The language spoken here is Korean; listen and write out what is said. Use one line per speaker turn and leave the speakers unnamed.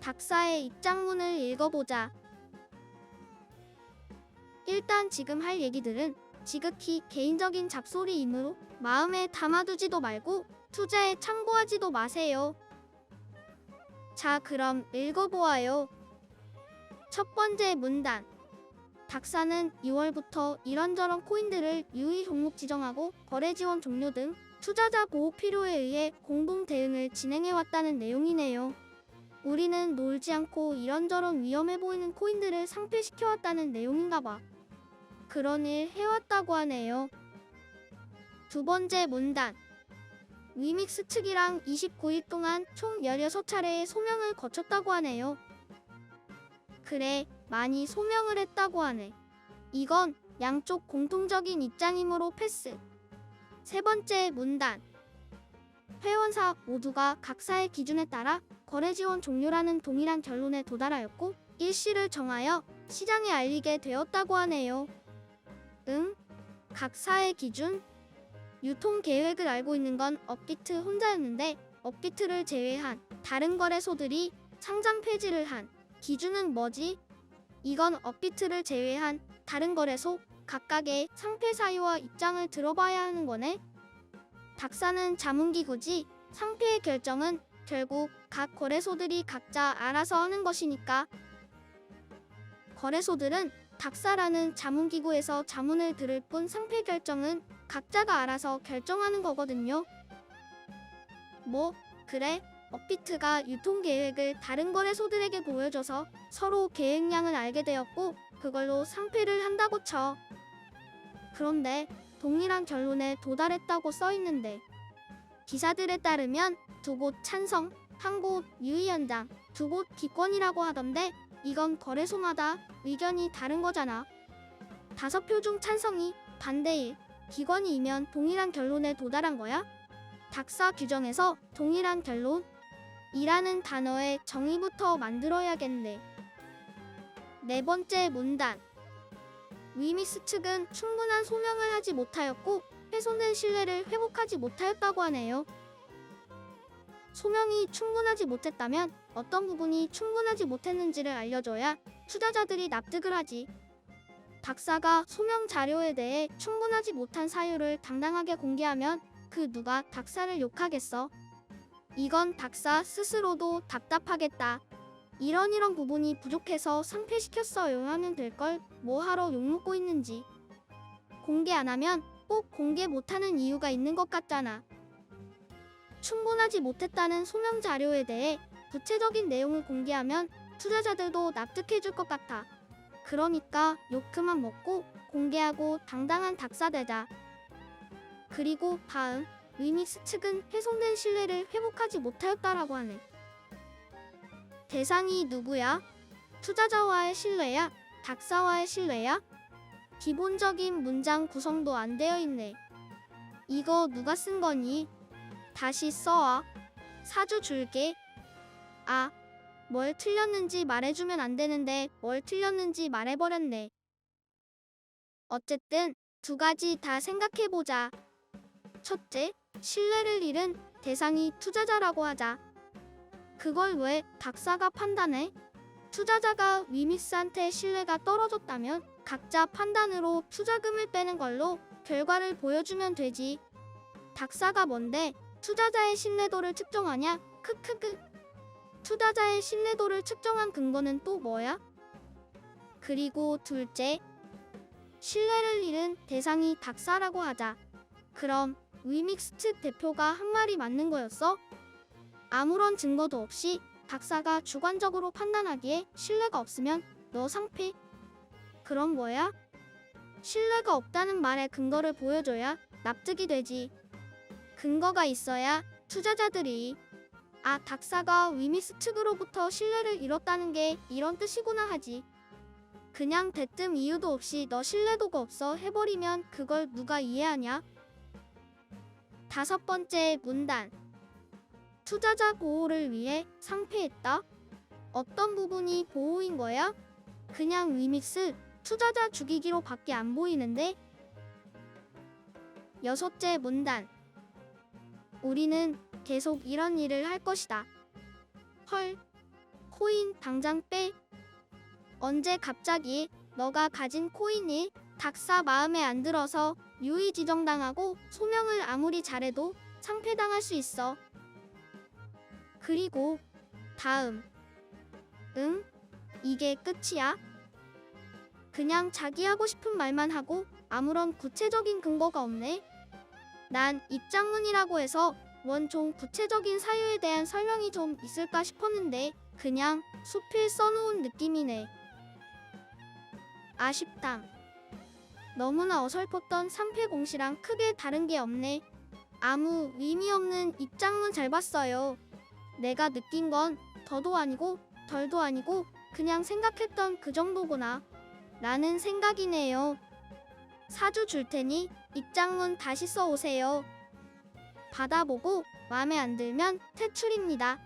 닥사의 입장문을 읽어보자. 일단 지금 할 얘기들은 지극히 개인적인 잡소리이므로 마음에 담아두지도 말고 투자에 참고하지도 마세요. 자, 그럼 읽어보아요. 첫 번째 문단. 닥사는 2월부터 이런저런 코인들을 유의 종목 지정하고 거래 지원 종료 등 투자자 보호 필요에 의해 공동 대응을 진행해 왔다는 내용이네요. 우리는 놀지 않고 이런저런 위험해 보이는 코인들을 상폐시켜 왔다는 내용인가 봐. 그런 일 해왔다고 하네요. 두 번째 문단. 위믹스 측이랑 29일 동안 총 16차례의 소명을 거쳤다고 하네요. 그래, 많이 소명을 했다고 하네. 이건 양쪽 공통적인 입장이므로 패스. 세 번째 문단. 회원사 모두가 각사의 기준에 따라 거래 지원 종료라는 동일한 결론에 도달하였고 일시를 정하여 시장에 알리게 되었다고 하네요. 응? 각사의 기준? 유통 계획을 알고 있는 건 업비트 혼자였는데 업비트를 제외한 다른 거래소들이 상장 폐지를 한 기준은 뭐지? 이건 업비트를 제외한 다른 거래소 각각의 상폐 사유와 입장을 들어봐야 하는 거네. 닥사는 자문기구지 상폐의 결정은 결국 각 거래소들이 각자 알아서 하는 것이니까. 거래소들은 닥사라는 자문기구에서 자문을 들을 뿐 상폐 결정은 각자가 알아서 결정하는 거거든요. 뭐, 그래. 업비트가 유통 계획을 다른 거래소들에게 보여줘서 서로 계획량을 알게 되었고 그걸로 상폐를 한다고 쳐. 그런데 동일한 결론에 도달했다고 써 있는데 기사들에 따르면 두 곳 찬성, 한 곳 유의연장, 두 곳 기권이라고 하던데 이건 거래소마다 의견이 다른 거잖아. 다섯 표 중 찬성이 반대일, 기권이면 동일한 결론에 도달한 거야? 닥사 규정에서 동일한 결론? 이라는 단어의 정의부터 만들어야겠네. 네 번째 문단. 위미스 측은 충분한 소명을 하지 못하였고 훼손된 신뢰를 회복하지 못하였다고 하네요. 소명이 충분하지 못했다면 어떤 부분이 충분하지 못했는지를 알려줘야 투자자들이 납득을 하지. 닥사가 소명 자료에 대해 충분하지 못한 사유를 당당하게 공개하면 그 누가 닥사를 욕하겠어. 이건 닥사 스스로도 답답하겠다. 이런 이런 부분이 부족해서 상폐시켰어요 하면 될 걸 뭐하러 욕먹고 있는지. 공개 안 하면 꼭 공개 못하는 이유가 있는 것 같잖아. 충분하지 못했다는 소명 자료에 대해 구체적인 내용을 공개하면 투자자들도 납득해 줄 것 같아. 그러니까 욕 그만 먹고 공개하고 당당한 닥사 되자. 그리고 다음 위믹스 측은 훼손된 신뢰를 회복하지 못하였다라고 하네. 대상이 누구야? 투자자와의 신뢰야? 닥사와의 신뢰야? 기본적인 문장 구성도 안 되어 있네. 이거 누가 쓴 거니? 다시 써와. 사주 줄게. 아, 뭘 틀렸는지 말해주면 안 되는데 뭘 틀렸는지 말해버렸네. 어쨌든 두 가지 다 생각해보자. 첫째, 신뢰를 잃은 대상이 투자자라고 하자. 그걸 왜 닥사가 판단해? 투자자가 위미스한테 신뢰가 떨어졌다면 각자 판단으로 투자금을 빼는 걸로 결과를 보여주면 되지. 닥사가 뭔데 투자자의 신뢰도를 측정하냐? 크크크. 투자자의 신뢰도를 측정한 근거는 또 뭐야? 그리고 둘째, 신뢰를 잃은 대상이 닥사라고 하자. 그럼 위믹스 측 대표가 한 말이 맞는 거였어? 아무런 증거도 없이 박사가 주관적으로 판단하기에 신뢰가 없으면 너 상패. 그럼 뭐야? 신뢰가 없다는 말에 근거를 보여줘야 납득이 되지. 근거가 있어야 투자자들이 아, 닥사가 위미스 측으로부터 신뢰를 잃었다는 게 이런 뜻이구나 하지. 그냥 대뜸 이유도 없이 너 신뢰도가 없어 해버리면 그걸 누가 이해하냐? 다섯 번째 문단. 투자자 보호를 위해 상폐했다? 어떤 부분이 보호인 거야? 그냥 위믹스 투자자 죽이기로 밖에 안 보이는데? 여섯째 문단. 우리는 계속 이런 일을 할 것이다. 헐. 코인 당장 빼. 언제 갑자기 너가 가진 코인이 닥사 마음에 안 들어서 유의 지정당하고 소명을 아무리 잘해도 상패당할 수 있어. 그리고 다음. 응? 이게 끝이야? 그냥 자기 하고 싶은 말만 하고 아무런 구체적인 근거가 없네. 난 입장문이라고 해서 원종 구체적인 사유에 대한 설명이 좀 있을까 싶었는데 그냥 수필 써놓은 느낌이네. 아쉽다. 너무나 어설펐던 3패 공시랑 크게 다른 게 없네. 아무 의미 없는 입장문 잘 봤어요. 내가 느낀 건 더도 아니고 덜도 아니고 그냥 생각했던 그 정도구나. 라는 생각이네요. 사주 줄 테니 입장문 다시 써오세요. 받아보고 마음에 안 들면 퇴출입니다.